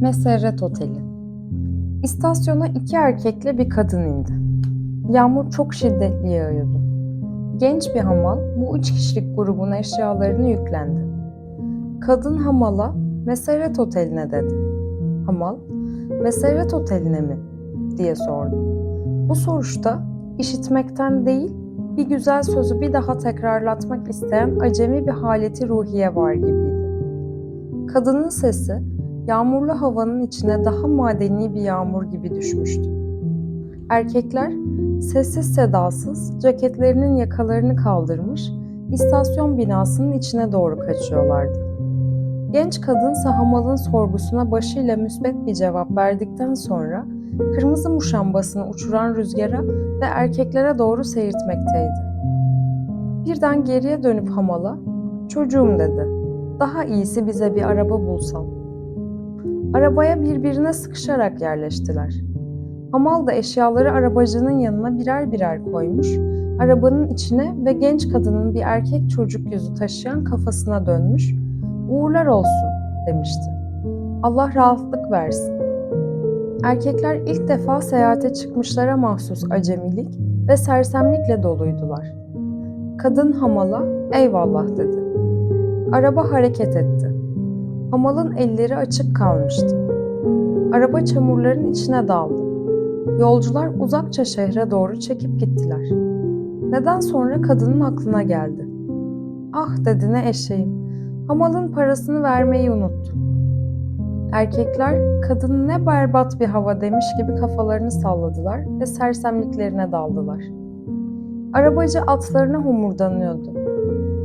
Meseret Oteli İstasyona iki erkekle bir kadın indi. Yağmur çok şiddetli yağıyordu. Genç bir hamal bu üç kişilik grubun eşyalarını yüklendi. Kadın hamala Meseret Oteli'ne dedi. Hamal, Meseret Oteli'ne mi? diye sordu. Bu soruşta işitmekten değil, bir güzel sözü bir daha tekrarlatmak isteyen acemi bir haleti ruhiye var gibiydi. Kadının sesi yağmurlu havanın içine daha madeni bir yağmur gibi düşmüştü. Erkekler sessiz sedasız ceketlerinin yakalarını kaldırmış, istasyon binasının içine doğru kaçıyorlardı. Genç kadınsa hamalın sorgusuna başıyla müsbet bir cevap verdikten sonra kırmızı muşambasını uçuran rüzgara ve erkeklere doğru seyirtmekteydi. Birden geriye dönüp hamala, çocuğum dedi, daha iyisi bize bir araba bulsan. Arabaya birbirine sıkışarak yerleştiler. Hamal da eşyaları arabacının yanına birer birer koymuş, arabanın içine ve genç kadının bir erkek çocuk yüzü taşıyan kafasına dönmüş, uğurlar olsun demişti. Allah rahatlık versin. Erkekler ilk defa seyahate çıkmışlara mahsus acemilik ve sersemlikle doluydular. Kadın hamala eyvallah dedi. Araba hareket etti. Hamalın elleri açık kalmıştı. Araba çamurların içine daldı. Yolcular uzakça şehre doğru çekip gittiler. Neden sonra kadının aklına geldi. Ah dedi ne eşeğim. Hamalın parasını vermeyi unuttu. Erkekler kadın ne berbat bir hava demiş gibi kafalarını salladılar ve sersemliklerine daldılar. Arabacı atlarına homurdanıyordu.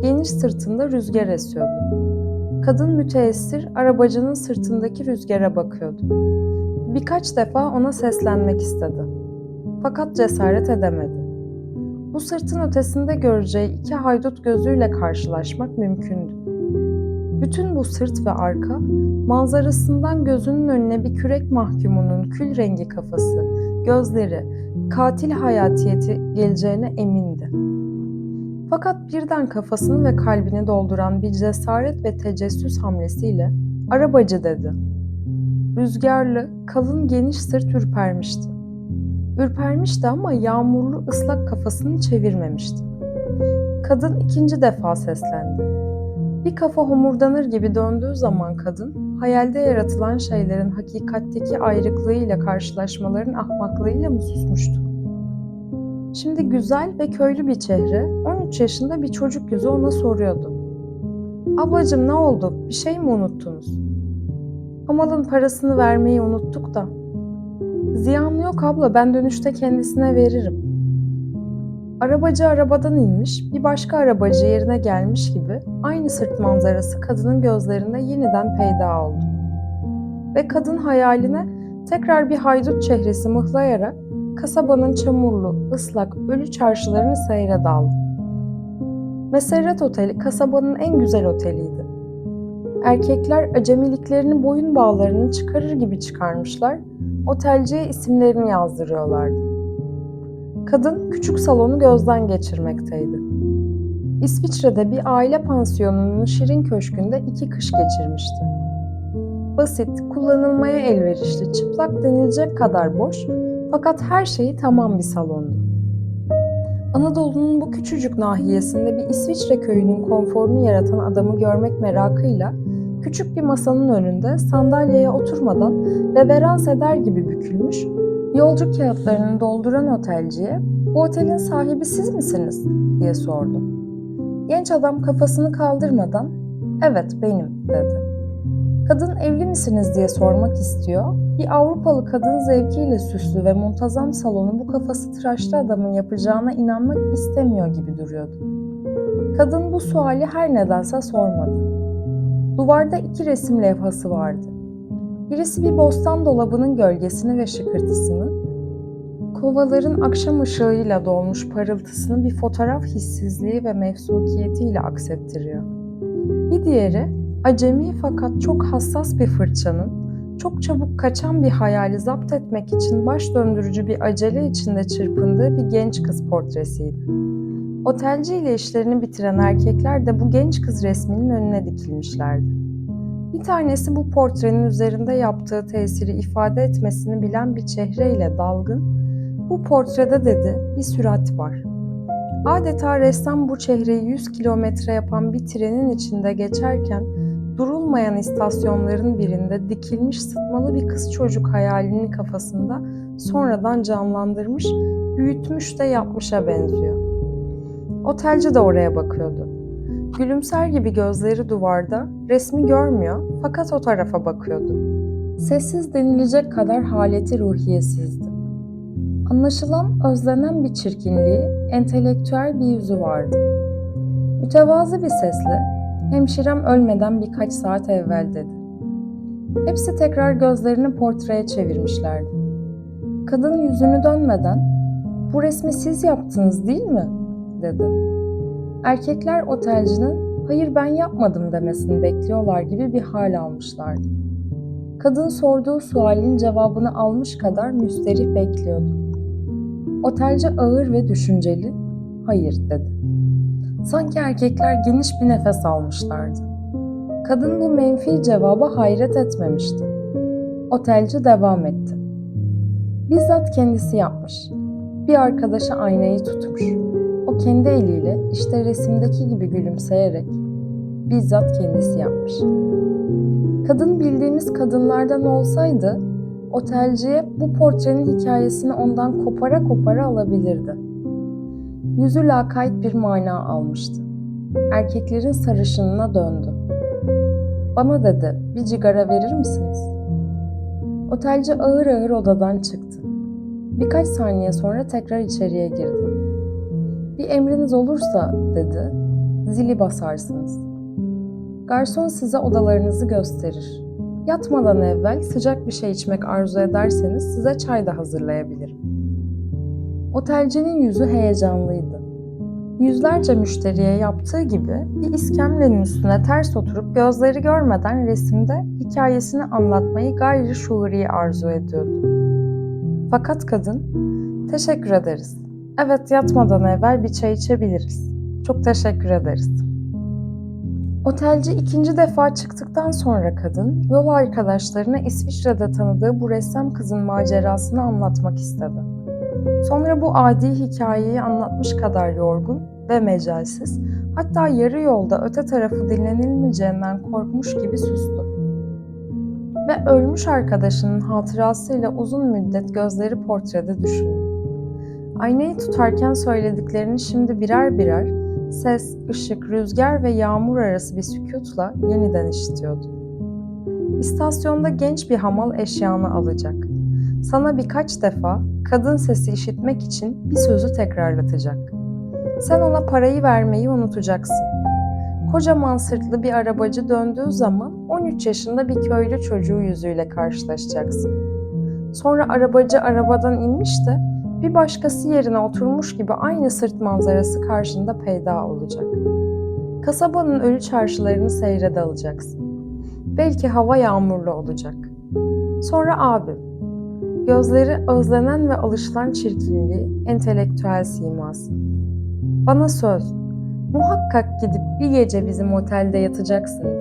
Geniş sırtında rüzgar esiyordu. Kadın müteessir arabacının sırtındaki rüzgara bakıyordu. Birkaç defa ona seslenmek istedi. Fakat cesaret edemedi. Bu sırtın ötesinde göreceği iki haydut gözüyle karşılaşmak mümkündü. Bütün bu sırt ve arka, manzarasından gözünün önüne bir kürek mahkumunun kül rengi kafası, gözleri, katil hayatiyeti geleceğine emindi. Fakat birden kafasını ve kalbini dolduran bir cesaret ve tecessüs hamlesiyle arabacı dedi. Rüzgarlı, kalın geniş sırt ürpermişti. Ürpermişti ama yağmurlu ıslak kafasını çevirmemişti. Kadın ikinci defa seslendi. Bir kafa homurdanır gibi döndüğü zaman kadın, hayalde yaratılan şeylerin hakikatteki ayrıklığıyla karşılaşmaların ahmaklığıyla mı susmuştu? Şimdi güzel ve köylü bir çehre, 13 yaşında bir çocuk yüzü ona soruyordu. Ablacım ne oldu? Bir şey mi unuttunuz? Hamalın parasını vermeyi unuttuk da. Ziyan yok abla, ben dönüşte kendisine veririm. Arabacı arabadan inmiş, bir başka arabacı yerine gelmiş gibi aynı sırt manzarası kadının gözlerinde yeniden peyda oldu. Ve kadın hayaline tekrar bir haydut çehresi mıhlayarak kasabanın çamurlu, ıslak, ölü çarşılarını seyre daldı. Meseret Oteli kasabanın en güzel oteliydi. Erkekler acemiliklerini boyun bağlarını çıkarır gibi çıkarmışlar, otelciye isimlerini yazdırıyorlardı. Kadın küçük salonu gözden geçirmekteydi. İsviçre'de bir aile pansiyonunun şirin köşkünde iki kış geçirmişti. Basit, kullanılmaya elverişli, çıplak denilecek kadar boş fakat her şeyi tamam bir salondu. Anadolu'nun bu küçücük nahiyesinde bir İsviçre köyünün konforunu yaratan adamı görmek merakıyla küçük bir masanın önünde sandalyeye oturmadan reverans eder gibi bükülmüş, yolcu kağıtlarını dolduran otelciye "Bu otelin sahibi siz misiniz?" diye sordu. Genç adam kafasını kaldırmadan "Evet, benim." dedi. Kadın evli misiniz diye sormak istiyor. Bir Avrupalı kadın zevkiyle süslü ve muntazam salonu bu kafası tıraşlı adamın yapacağına inanmak istemiyor gibi duruyordu. Kadın bu suali her nedense sormadı. Duvarda iki resim levhası vardı. Birisi bir bostan dolabının gölgesini ve şıkırtısını, kovaların akşam ışığıyla dolmuş parıltısını bir fotoğraf hissizliği ve mefsukiyetiyle aksettiriyor. Bir diğeri acemi fakat çok hassas bir fırçanın, çok çabuk kaçan bir hayali zapt etmek için baş döndürücü bir acele içinde çırpındığı bir genç kız portresiydi. Otelci ile işlerini bitiren erkekler de bu genç kız resminin önüne dikilmişlerdi. Bir tanesi bu portrenin üzerinde yaptığı tesiri ifade etmesini bilen bir çehreyle dalgın, bu portrede dedi bir sürat var. Adeta ressam bu çehreyi 100 kilometre yapan bir trenin içinde geçerken durulmayan istasyonların birinde dikilmiş sıtmalı bir kız çocuk hayalini kafasında sonradan canlandırmış, büyütmüş de yapmışa benziyor. Otelci de oraya bakıyordu. Gülümser gibi gözleri duvarda, resmi görmüyor fakat o tarafa bakıyordu. Sessiz denilecek kadar haleti ruhiyesizdi. Anlaşılan özlenen bir çirkinliği, entelektüel bir yüzü vardı. Mütevazı bir sesle, hemşirem ölmeden birkaç saat evvel dedi. Hepsi tekrar gözlerini portreye çevirmişlerdi. Kadın yüzünü dönmeden, bu resmi siz yaptınız değil mi? dedi. Erkekler otelcinin hayır ben yapmadım demesini bekliyorlar gibi bir hal almışlardı. Kadın sorduğu sualin cevabını almış kadar müsterih bekliyordu. Otelci ağır ve düşünceli hayır dedi. Sanki erkekler geniş bir nefes almışlardı. Kadın bu menfi cevaba hayret etmemişti. Otelci devam etti. Bizzat kendisi yapmış. Bir arkadaşa aynayı tutmuş. O kendi eliyle işte resimdeki gibi gülümseyerek bizzat kendisi yapmış. Kadın bildiğimiz kadınlardan olsaydı otelciye bu portrenin hikayesini ondan kopara kopara alabilirdi. Yüzü lakayt bir mana almıştı. Erkeklerin sarışınına döndü. Bana dedi, bir cigara verir misiniz? Otelci ağır ağır odadan çıktı. Birkaç saniye sonra tekrar içeriye girdi. Bir emriniz olursa, dedi, zili basarsınız. Garson size odalarınızı gösterir. Yatmadan evvel sıcak bir şey içmek arzu ederseniz size çay da hazırlayabilirim. Otelcinin yüzü heyecanlıydı. Yüzlerce müşteriye yaptığı gibi bir iskemlenin üstüne ters oturup gözleri görmeden resimde hikayesini anlatmayı gayri şuuri arzu ediyordu. Fakat kadın, teşekkür ederiz. Evet yatmadan evvel bir çay içebiliriz. Çok teşekkür ederiz. Otelci ikinci defa çıktıktan sonra kadın, yol arkadaşlarına İsviçre'de tanıdığı bu ressam kızın macerasını anlatmak istedi. Sonra bu adi hikayeyi anlatmış kadar yorgun ve mecalsiz, hatta yarı yolda öte tarafı dinlenilmeyeceğinden korkmuş gibi sustu. Ve ölmüş arkadaşının hatırasıyla uzun müddet gözleri portrede düşündü. Aynayı tutarken söylediklerini şimdi birer birer ses, ışık, rüzgar ve yağmur arası bir sükutla yeniden işitiyordu. İstasyonda genç bir hamal eşyanı alacak. Sana birkaç defa kadın sesi işitmek için bir sözü tekrarlatacak. Sen ona parayı vermeyi unutacaksın. Kocaman sırtlı bir arabacı döndüğü zaman 13 yaşında bir köylü çocuğu yüzüyle karşılaşacaksın. Sonra arabacı arabadan inmiş de bir başkası yerine oturmuş gibi aynı sırt manzarası karşında peyda olacak. Kasabanın ölü çarşılarını seyrede alacaksın. Belki hava yağmurlu olacak. Sonra abim. Gözleri özlenen ve alışılan çirkinliği, entelektüel siması. Bana söz, muhakkak gidip bir gece bizim otelde yatacaksın